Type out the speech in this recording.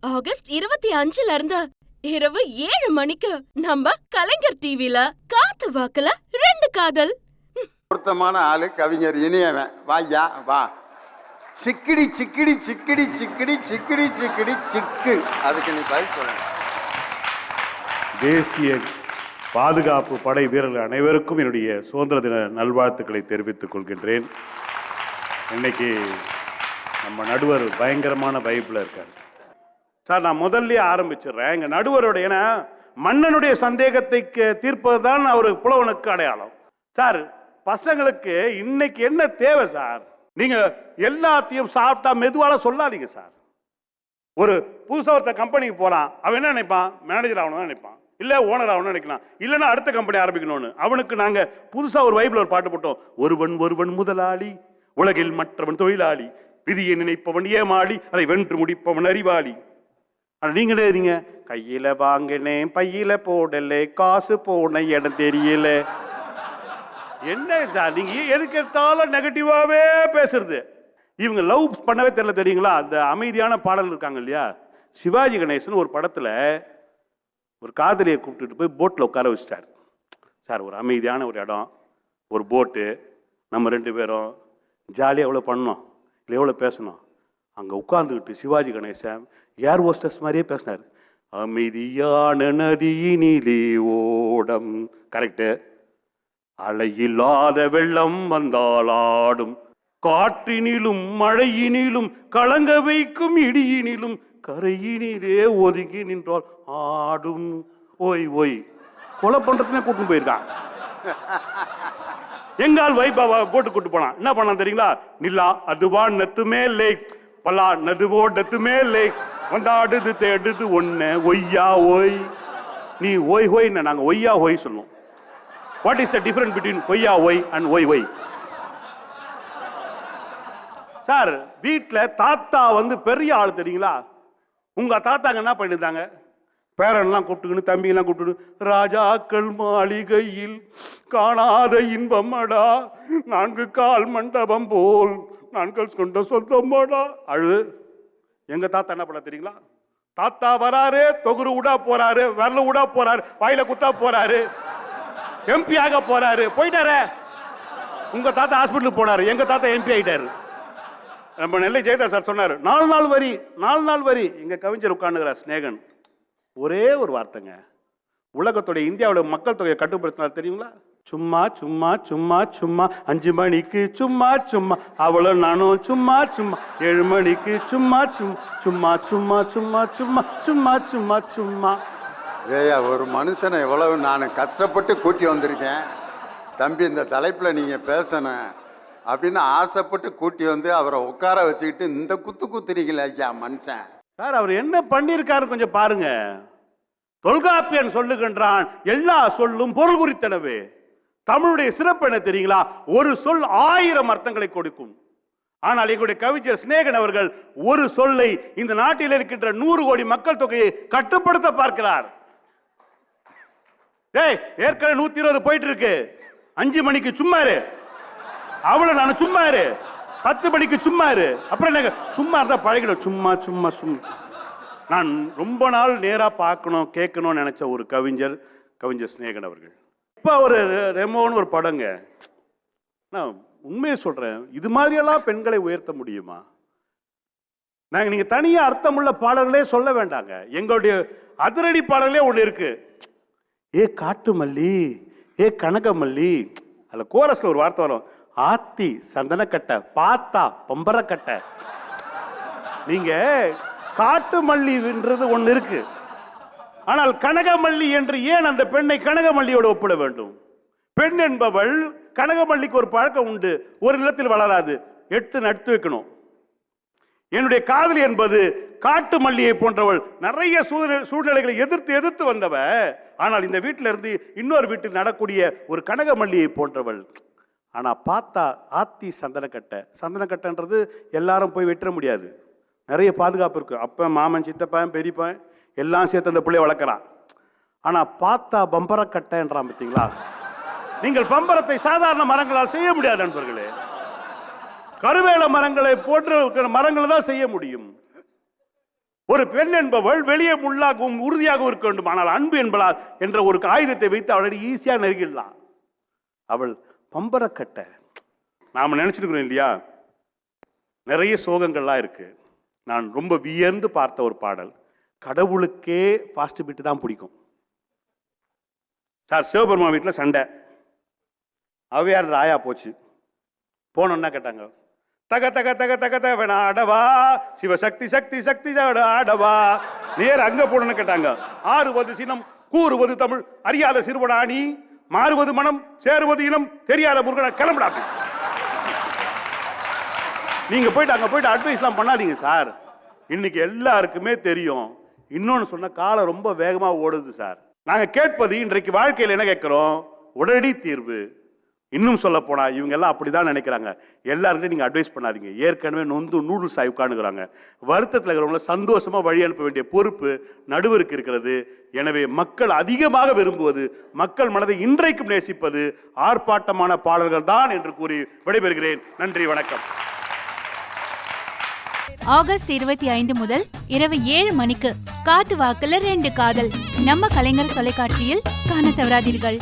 August இருபத்தி அஞ்சுல இருந்து இரவு ஏழு மணிக்கு நம்ம கலைஞர் டிவில காத்து வாக்குல ரெண்டு காதல். பொருத்தமான ஆளு கவிஞர் இனியவன். வாய்யா வா. சிக்கிடி சிக்கிடி சிக்கிடி சிக்கிடி சிக்கிடி சிக்கிடி சிக்கு. அதுக்கு நீ பதில் சொல்லணும். தேசிய பாதுகாப்பு படை வீரர்கள் அனைவருக்கும் என்னுடைய சுதந்திர தின நல்வாழ்த்துக்களை தெரிவித்துக் கொள்கின்றேன். இன்னைக்கு நம்ம நடுவர் பயங்கரமான வைப்பில் இருக்கார். சார் நான் முதல்ல ஆரம்பிச்சிடுறேன். எங்கள் நடுவரோட ஏன்னா மன்னனுடைய சந்தேகத்தை தீர்ப்பது தான் அவர் புலவனுக்கு அடையாளம். சார் பசங்களுக்கு இன்னைக்கு என்ன தேவை சார்? நீங்க எல்லாத்தையும் சாஃப்டா மெதுவால சொல்லாதீங்க சார். ஒரு புதுசாக ஒருத்த கம்பெனிக்கு போகிறான் அவன் என்ன நினைப்பான்? மேனேஜர் ஆகணும் நினைப்பான். இல்லை ஓனர் ஆகணும்னு நினைக்கலாம். இல்லைன்னா அடுத்த கம்பெனி ஆரம்பிக்கணும்னு. அவனுக்கு நாங்கள் புதுசாக ஒரு வைப்பில் ஒரு பாட்டு போட்டோம். ஒருவன் ஒருவன் முதலாளி உலகில் மற்றவன் தொழிலாளி விதியை நினைப்பவன் ஏமாளி அதை வென்று முடிப்பவன் அறிவாளி. ஆனால் நீங்கள் எழுதிங்க கையில் வாங்கினேன் பையில் போடலை காசு போன இடம் தெரியல. என்ன சார் நீங்கள் எதுக்கு எடுத்தாலும் நெகட்டிவாகவே பேசுறது? இவங்க லவ் பண்ணவே தெரியல தெரியுங்களா? அந்த அமைதியான பாடல் இருக்காங்க இல்லையா? சிவாஜி கணேசன் ஒரு படத்தில் ஒரு காதலியை கூப்பிட்டுட்டு போய் போட்டில் உட்கார வச்சிட்டார். சார் ஒரு அமைதியான ஒரு இடம் ஒரு போட்டு நம்ம ரெண்டு பேரும் ஜாலியாக எவ்வளோ பண்ணோம் இல்லை எவ்வளோ பேசணும்? அங்கே உட்காந்துக்கிட்டு சிவாஜி கணேசன் ஏர் ஹோஸ்டஸ் மாதிரியே பேசினார். அமைதியான நதியினிலே ஓடம். கரெக்டு அலையில்லாத வெள்ளம் வந்தால் ஆடும். காற்றினிலும் மழையினிலும் கலங்க வைக்கும் இடியினிலும் கரையினிலே ஒதுங்கி நின்றால் ஆடும். ஓய் ஓய். கொலை பண்றதுனே கூட்டு போயிருக்கான். எங்கால் வைபாவா போட்டு கூட்டு போனான். என்ன பண்ணான் தெரியுங்களா? நில்லா அதுவா நத்துமே லேக் பல்லா நதுவோ நத்துமே வந்தாடுது தேடுது ஒண்ணு. ஒய்யா ஓய். நீ ஓய் ஓய் நாங்க ஒய்யா ஓய் சொல்லுவோம். What is the difference between ஒய்யா Y and Y Y sir வீட்டில் தாத்தா வந்து பெரிய ஆள் தெரியுங்களா? உங்க தாத்தாங்க என்ன பண்ணியிருந்தாங்க பேரன்லாம் கூப்பிட்டுக்கின்னு தம்பியெல்லாம் கூப்பிட்டு ராஜாக்கள் மாளிகையில் காணாத இன்பமடா நான்கு கால் மண்டபம் போல் நான்கள் கொண்ட சொந்தமடா அழு. எங்க தாத்தா என்ன பண்ண தெரியுங்களா? தாத்தா வராரு தொகுரு விடா போறாரு வரல விடா போறாரு வாயில குத்தா போறாரு எம்பி ஆக போறாரு. போயிட்டாரே. உங்க தாத்தா ஹாஸ்பிட்டலுக்கு போனாரு எங்க தாத்தா எம்பி ஆயிட்டாரு. நம்ம நெல்லை ஜெயதா சார் சொன்னார் நாலு நாள் வரி நாலு நாள் வரி. இங்க கவிஞர் உட்காந்துக்கிறார் ஸ்நேகன் ஒரே ஒரு வார்த்தைங்க உலகத்துடைய இந்தியாவோட மக்கள் தொகையை கட்டுப்படுத்தினார் தெரியுங்களா சும்மா சும்மா சும்மா சும்மா அஞ்சு மணிக்கு சும்மா சும்மா அவ்வளோ நானும் சும்மா சும்மா ஏழு மணிக்கு சும்மா சும்மா சும்மா சும்மா சும்மா சும்மா சும்மா சும்மா ஏய்யா ஒரு மனுஷனை எவ்வளவு நான் கஷ்டப்பட்டு கூட்டி வந்திருக்கேன் தம்பி இந்த தலைப்பில் நீங்கள் பேசணும் அப்படின்னு ஆசைப்பட்டு கூட்டி வந்து அவரை உட்கார வச்சுக்கிட்டு இந்த குத்து குத்துறீங்களே ஐயா மனுஷன் சார் அவர் என்ன பண்ணியிருக்காரு கொஞ்சம் பாருங்க. தொல்காப்பியன் சொல்லுகின்றான் எல்லா சொல்லும் பொருள் குறித்தனவு தமிழுடைய சிறப்பு என்ன தெரியுங்களா? ஒரு சொல் ஆயிரம் அர்த்தங்களை கொடுக்கும். ஆனால் எங்களுடைய கவிஞர் சிநேகன் அவர்கள் ஒரு சொல்லை இந்த நாட்டில் இருக்கின்ற நூறு கோடி மக்கள் தொகையை கட்டுப்படுத்த பார்க்கிறார். டேய் ஏற்கனவே நூத்தி இருபது போயிட்டு இருக்கு. அஞ்சு மணிக்கு சும்மாரு அவளை அவ்வளவு நான் சும்மாரு பத்து மணிக்கு சும்மா இரு. அப்புறம் என்ன சும்மா இருந்தால் பழகிடும் சும்மா சும்மா சும்மா. நான் ரொம்ப நாள் நேராக பார்க்கணும் கேட்கணும்னு நினச்ச ஒரு கவிஞர் கவிஞர் சிநேகன் அவர்கள். இப்போ ஒரு ரெ- ரெமோன்னு ஒரு படங்க. நான் உண்மையை சொல்கிறேன் இது மாதிரியெல்லாம் பெண்களை உயர்த்த முடியுமா? நாங்கள் நீங்கள் தனியாக அர்த்தமுள்ள பாடல்களே சொல்ல வேண்டாங்க. எங்களுடைய அதிரடி பாடல்களே ஒன்று இருக்குது ஏ காட்டு மல்லி ஏ கனகமல்லி அதில் கோரஸில் ஒரு வார்த்தை வரும். ஆத்தி சந்தனக்கட்டை பார்த்தா பம்பரக்கட்டை நீங்க காட்டு மல்லின்றது ஒன்று இருக்கு. ஆனால் கனகமல்லி என்று ஏன் அந்த பெண்ணை கனகமல்லியோடு ஒப்பிட வேண்டும்? பெண் என்பவள் கனகமல்லிக்கு ஒரு பழக்கம் உண்டு ஒரு நிலத்தில் வளராது. எட்டு நட்டு வைக்கணும். என்னுடைய காதலி என்பது காட்டு மல்லியை போன்றவள் நிறைய சூழ்நிலைகளை எதிர்த்து எதிர்த்து வந்தவ. ஆனால் இந்த வீட்டில இருந்து இன்னொரு வீட்டில் நடக்கூடிய ஒரு கனகமல்லியை போன்றவள். ஆனால் பார்த்தா ஆத்தி சந்தனக்கட்டை. சந்தனக்கட்டைன்றது எல்லாரும் போய் வெட்ட முடியாது. நிறைய பாதுகாப்பு இருக்குது அப்போ மாமன் சித்தப்பன் பெரியப்பன் எல்லாம் சேர்த்து அந்த பிள்ளைய வளர்க்குறான் ஆனால் பார்த்தா பம்பரக்கட்டைன்றான் பார்த்தீங்களா? நீங்கள் பம்பரத்தை சாதாரண மரங்களால் செய்ய முடியாது நண்பர்களே. கருவேல மரங்களை போன்ற மரங்களை தான் செய்ய முடியும். ஒரு பெண் என்பவள் வெளியே முள்ளாகவும் உறுதியாகவும் இருக்க வேண்டும் ஆனால் அன்பு என்பலால் என்ற ஒரு ஆயுதத்தை வைத்து அவளை ஈஸியாக நெருங்கிடலாம். அவள் பம்பரக்கட்டை. நாம் நினச்சிருக்கிறோம் இல்லையா? நிறைய சோகங்கள்லாம் இருக்குது நான் ரொம்ப வியந்து பார்த்த ஒரு பாடல். கடவுளுக்கே ஃபாஸ்ட் பீட்டு தான் பிடிக்கும். சார் சிவபெருமா வீட்டில் சண்டை. அவையார் ராயா போச்சு. போனோன்னா கேட்டாங்க தக தக தக தக தக வேணா ஆடவா? சிவசக்தி சக்தி சக்தி ஜட ஆடவா? நேர் அங்க போடணும்னு கேட்டாங்க ஆறுவது சினம் கூறுவது தமிழ் அறியாத சிறுவனாணி மாறுவது மனம் சேருவது இனம் தெரியாத முருகனை கிளம்புடா நீங்க போயிட்டு அங்க போயிட்டு அட்வைஸ்லாம் பண்ணாதீங்க சார் இன்னைக்கு எல்லாருக்குமே தெரியும். இன்னொன்னு சொன்ன காலம் ரொம்ப வேகமா ஓடுது சார் நாங்க கேட்பது இன்றைக்கு வாழ்க்கையில் என்ன கேட்கிறோம்? உடனடி தீர்வு. இன்னும் சொல்ல போனால் இவங்க எல்லாம் அப்படிதான் நினைக்கிறாங்க. எல்லாருக்கிட்டையும் நீங்கள் அட்வைஸ் பண்ணாதீங்க. ஏற்கனவே நொந்து நூடுல்ஸ் ஆகி உட்காந்துக்கிறாங்க வருத்தத்தில் இருக்கிறவங்கள சந்தோஷமாக வழி அனுப்ப வேண்டிய பொறுப்பு நடுவருக்கு இருக்கிறது. எனவே மக்கள் அதிகமாக விரும்புவது மக்கள் மனதை இன்றைக்கும் நேசிப்பது ஆர்ப்பாட்டமான பாடல்கள் தான் என்று கூறி விடைபெறுகிறேன். நன்றி வணக்கம். ஆகஸ்ட் இருபத்தி ஐந்து முதல் இரவு ஏழு மணிக்கு காத்து வாக்குல ரெண்டு காதல். நம்ம கலைஞர் தொலைக்காட்சியில் காண தவறாதீர்கள்.